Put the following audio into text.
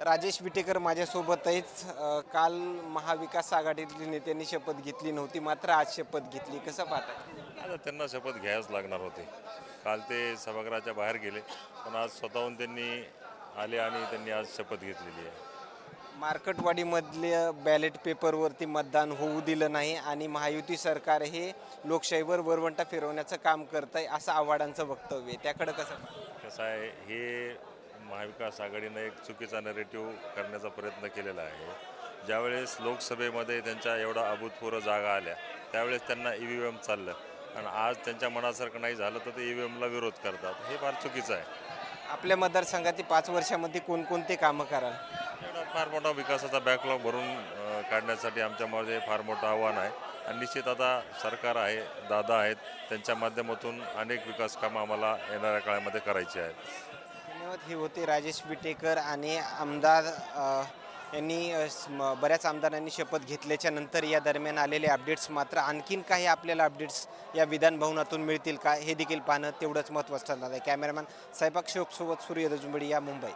राजेश विटेकर माझ्यासोबतच काल महाविकास आघाडीतील नेत्यांनी शपथ घेतली नव्हती मात्र आज शपथ घेतली. कसं पाहता आता त्यांना शपथ घ्यायच लागणार होते. काल ते सभागृहाच्या बाहेर गेले पण आज स्वतःहून त्यांनी आले आणि त्यांनी आज शपथ घेतलेली आहे. मार्कटवाडीमधल्या बॅलेट पेपरवरती मतदान होऊ दिलं नाही आणि महायुती सरकार हे लोकशाहीवर वरवंटा फिरवण्याचं काम करत आहे असं आव्हाडांचं वक्तव्य आहे. त्याकडं कसं? कसं आहे हे महाविकास आघाडीनं एक चुकीचा नेरेटिव्ह करण्याचा प्रयत्न केलेला आहे. ज्यावेळेस लोकसभेमध्ये त्यांच्या एवढा अभूतपूर्व जागा आल्या त्यावेळेस त्यांना ई व्ही एम चाललं. आणि आज त्यांच्या मनासारखं नाही झालं तर ते ई व्ही एमला विरोध करतात. हे फार चुकीचं आहे. आपल्या मतदारसंघातील पाच वर्षामध्ये कोणकोणते कामं कराल? एवढा फार मोठा विकासाचा बॅकलॉग भरून काढण्यासाठी आमच्यामध्ये फार मोठं आव्हान आहे. आणि निश्चित आता सरकार आहे दादा आहेत त्यांच्या माध्यमातून अनेक विकास कामं आम्हाला येणाऱ्या काळामध्ये करायची आहेत. धन्यवाद. हे होते राजेश विटेकर आणि आमदार यांनी बऱ्याच आमदारांनी शपथ घेतल्याच्या नंतर या दरम्यान आलेले अपडेट्स मात्र आणखीन काही आपल्याला अपडेट्स या विधान भवनातून मिळतील का हे देखील पाहणं तेवढंच महत्त्वाचं ठरणार आहे. कॅमेरामॅन साहेबाग शोकसोबत सूर्य रजुंबडी या मुंबई.